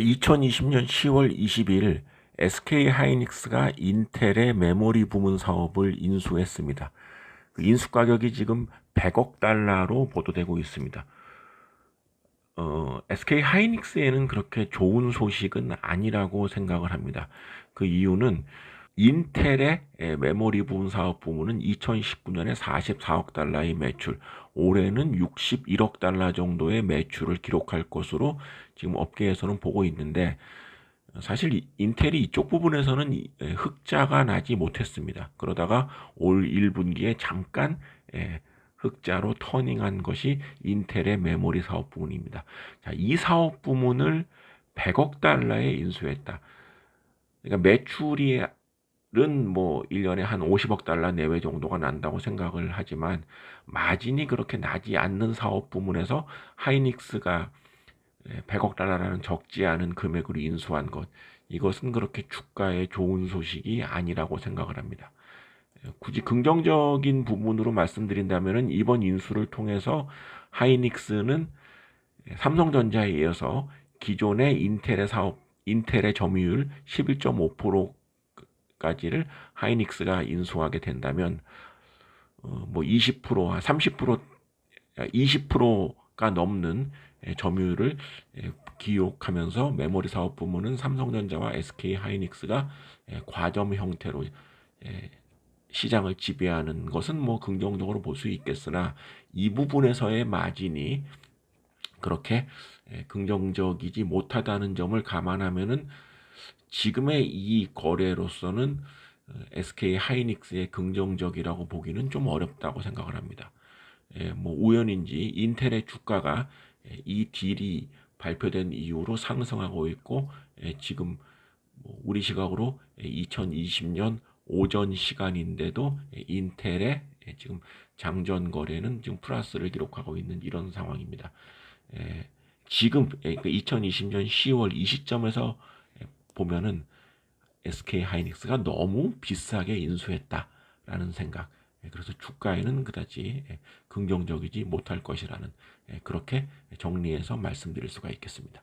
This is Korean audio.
2020년 10월 20일 SK 하이닉스가 인텔의 메모리 부문 사업을 인수했습니다. 그 인수 가격이 지금 100억 달러로 보도되고 있습니다. 어, SK 하이닉스에는 그렇게 좋은 소식은 아니라고 생각을 합니다. 그 이유는 인텔의 예, 메모리 부분 사업 부문은 2019년에 44억 달러의 매출, 올해는 61억 달러 정도의 매출을 기록할 것으로 지금 업계에서는 보고 있는데 사실 인텔이 이쪽 부분에서는 예, 흑자가 나지 못했습니다. 그러다가 올 1분기에 잠깐 예, 흑자로 터닝한 것이 인텔의 메모리 사업 부문입니다. 자, 이 사업 부문을 100억 달러에 인수했다. 그러니까 매출이 뭐 1년에 한 50억 달러 내외 정도가 난다고 생각을 하지만 마진이 그렇게 나지 않는 사업 부문에서 하이닉스가 100억 달러라는 적지 않은 금액으로 인수한 것 이것은 그렇게 주가에 좋은 소식이 아니라고 생각을 합니다. 굳이 긍정적인 부분으로 말씀드린다면 이번 인수를 통해서 하이닉스는 삼성전자에 이어서 기존의 인텔의 사업 인텔의 점유율 11.5% 까지를 하이닉스가 인수하게 된다면 어, 뭐20% 30% 20%가 넘는 예, 점유율을 예, 기록하면서 메모리 사업 부문은 삼성전자와 SK 하이닉스가 예, 과점 형태로 시장을 지배하는 것은 뭐 긍정적으로 볼 수 있겠으나 이 부분에서의 마진이 그렇게 긍정적이지 못하다는 점을 감안하면은 지금의 이 거래로서는 SK 어, 하이닉스의 긍정적이라고 보기는 좀 어렵다고 생각을 합니다. 예, 뭐 우연인지 인텔의 주가가 예, 이 딜이 발표된 이후로 상승하고 있고 예, 지금 뭐 우리 시각으로 2020년 오전 시간인데도 인텔의 지금 장전 거래는 지금 플러스를 기록하고 있는 이런 상황입니다. 지금 2020년 10월 이 시점에서 보면은 SK 하이닉스가 너무 비싸게 인수했다라는 생각. 예, 그래서 주가에는 그다지 예, 긍정적이지 못할 것이라는 예, 그렇게 정리해서 말씀드릴 수가 있겠습니다.